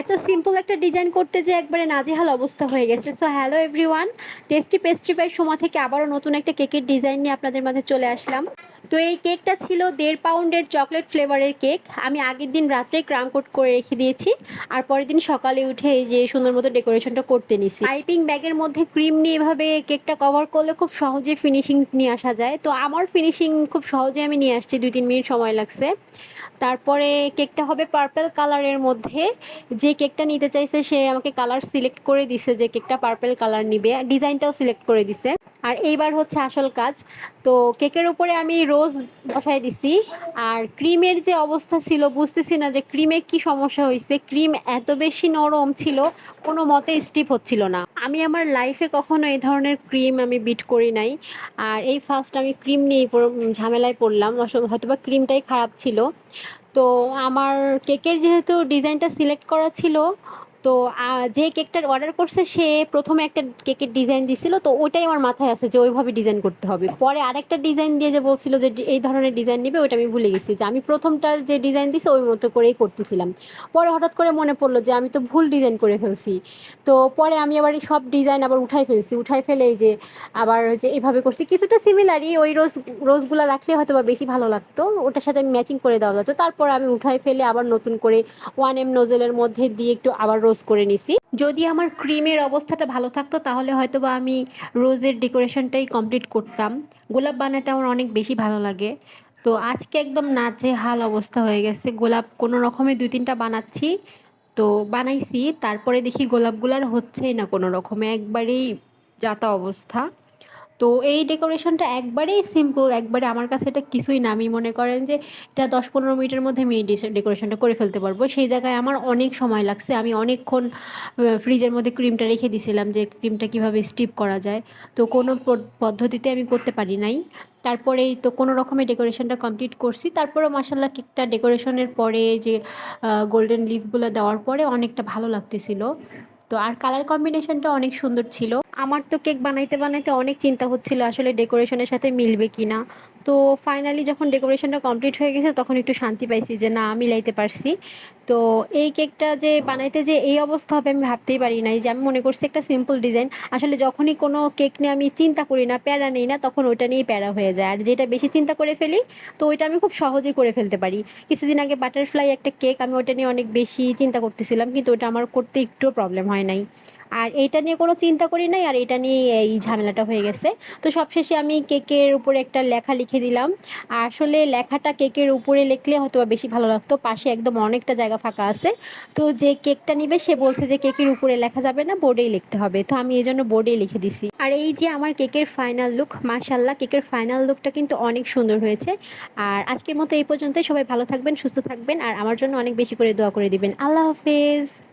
এত সিম্পল একটা ডিজাইন করতে যে একবারে নাজেহাল অবস্থা হয়ে গেছে। So hello everyone tasty pastry by সময় থেকে আবারও নতুন একটা কেকের ডিজাইন নিয়ে আপনাদের মাঝে চলে আসলাম। তো এই কেকটা ছিল দেড় পাউন্ডের চকলেট ফ্লেভারের কেক। আমি আগের দিন রাত্রে কোট করে রেখে দিয়েছি আর পরের দিন সকালে উঠে এই যে সুন্দর মতো ডেকোরেশনটা করতে নিছি। পাইপিং ব্যাগের মধ্যে ক্রিম নিয়ে এভাবে কেকটা কভার করলে খুব সহজে ফিনিশিং নিয়ে আসা যায়। তো আমার ফিনিশিং খুব সহজে আমি নিয়ে আসছি দুই তিন মিনিট সময় লাগছে। তারপরে কেকটা হবে পার্পেল কালারের মধ্যে। যে কেকটা নিতে চাইছে সে আমাকে কালার সিলেক্ট করে দিছে যে কেকটা পার্পেল কালার নিবে। ডিজাইনটাও সিলেক্ট করে দিছে। আর এইবার হচ্ছে আসল কাজ। তো কেকের উপরে আমি রোজ বসাই দিছি। আর ক্রিমের যে অবস্থা ছিল, বুঝতেছি না যে ক্রিমে কি সমস্যা হয়েছে। ক্রিম এত বেশি নরম ছিল, কোনো মতে স্টিপ হচ্ছিল না। আমি আমার লাইফে কখনো এই ধরনের ক্রিম আমি বিট করি নাই। আর এই ফার্স্ট আমি ক্রিম নিয়ে ঝামেলায় পড়লাম। হয়তো বা ক্রিমটাই খারাপ ছিল। তো আমার কেকের যেহেতু ডিজাইনটা সিলেক্ট করা ছিল তো যে কেকটার অর্ডার করছে, সে প্রথমে একটা কেকের ডিজাইন দিছিল, তো ওইটাই আমার মাথায় আছে যে ওইভাবে ডিজাইন করতে হবে। পরে আরেকটা ডিজাইন দিয়ে যে বলছিল যে এই ধরনের ডিজাইন নেবে, ওইটা আমি ভুলে গেছি যে আমি প্রথমটার যে ডিজাইন দিছে, ওই মতো করেই করতেছিলাম। পরে হঠাৎ করে মনে পড়ল যে আমি তো ভুল ডিজাইন করে ফেলছি। তো পরে আমি আবার সব ডিজাইন আবার উঠাই ফেলছি, উঠাই ফেলে যে আবার যে এভাবে করছি। কিছুটা সিমিলারই ওই রোজ রোজগুলো রাখলে হয়তো বা বেশি ভালো লাগতো, ওটার সাথে ম্যাচিং করে দেওয়া যেত তারপর আমি উঠাই ফেলে আবার নতুন করে ওয়ান এম নোজেলের মধ্যে দিয়ে একটু আবার রোজ করে নিছি। যদি আমার ক্রিমের অবস্থাটা ভালো থাকতো, তাহলে হয়তো বা আমি রোজের ডেকোরেশনটাই কমপ্লিট করতাম। গোলাপ বানাতে আমার অনেক বেশি ভালো লাগে। তো আজকে একদম নাচে হাল অবস্থা হয়ে গেছে। গোলাপ কোনো রকমে দুই তিনটা বানাচ্ছি। তো বানাইছি, তারপরে দেখি গোলাপগুলার হচ্ছেই না কোনো রকমে। একবারেই যাতা অবস্থা। তো এই ডেকোরেশনটা একবারেই সিম্পল, একবারে আমার কাছে এটা কিছুই না। আমি মনে করেন যে এটা দশ পনেরো মিনিটের মধ্যে আমি এই ডেকোরেশনটা করে ফেলতে পারব। সেই জায়গায় আমার অনেক সময় লাগছে। আমি অনেকক্ষণ ফ্রিজের মধ্যে ক্রিমটা রেখে দিছিলাম যে ক্রিমটা কীভাবে স্টিপ করা যায়। তো কোনো পদ্ধতিতে আমি করতে পারি নাই। তারপরেই তো কোনো রকমের ডেকোরেশনটা কমপ্লিট করছি। তারপরে মাসাল্লাহ কেকটা ডেকোরেশনের পরে যে গোল্ডেন লিফগুলো দেওয়ার পরে অনেকটা ভালো লাগতেছিল। তো আর কালার কম্বিনেশনটা অনেক সুন্দর ছিল। আমার তো কেক বানাইতে বানাইতে অনেক চিন্তা হচ্ছিল আসলে ডেকোরেশনের সাথে মিলবে কি না তো ফাইনালি যখন ডেকোরেশনটা কমপ্লিট হয়ে গেছে, তখন একটু শান্তি পাইছি যে না, মিলাইতে পারছি। তো এই কেকটা যে বানাইতে যে এই অবস্থা হবে আমি ভাবতেই পারি নাই যে আমি মনে করছি একটা সিম্পল ডিজাইন আসলে যখনই কোনো কেক নিয়ে আমি চিন্তা করি না, প্যারা নেই না, তখন ওটা নিয়েই প্যারা হয়ে যায়। আর যেটা বেশি চিন্তা করে ফেলি, তো ওইটা আমি খুব সহজেই করে ফেলতে পারি। কিছুদিন আগে বাটারফ্লাই একটা কেক আমি ওটা নিয়ে অনেক বেশি চিন্তা করতেছিলাম, কিন্তু ওটা আমার করতে একটুও প্রবলেম হয় নাই। আর এইটা নিয়ে কোনো চিন্তা করি নাই আর এটা নিয়ে এই ঝামেলাটা হয়ে গেছে। তো সবশেষে আমি কেকের উপরে একটা লেখা লিখে দিলাম। আসলে লেখাটা কেকের উপরে লিখলে হয়তো বেশি ভালো লাগতো, পাশে একদম অনেকটা জায়গা ফাঁকা আছে। তো যে কেকটা নিবে সে বলছে যে কেকের উপরে লেখা যাবে না, বোর্ডেই লিখতে হবে। তো আমি এই জন্য বোর্ডেই লিখে দিছি। আর এই যে আমার কেকের ফাইনাল লুক মাশাল্লাহ কেকের ফাইনাল লুকটা কিন্তু অনেক সুন্দর হয়েছে। আর আজকের মতো এই পর্যন্তই। সবাই ভালো থাকবেন, সুস্থ থাকবেন। আর আমার জন্য অনেক বেশি করে দোয়া করে দিবেন। আল্লাহ হাফেজ।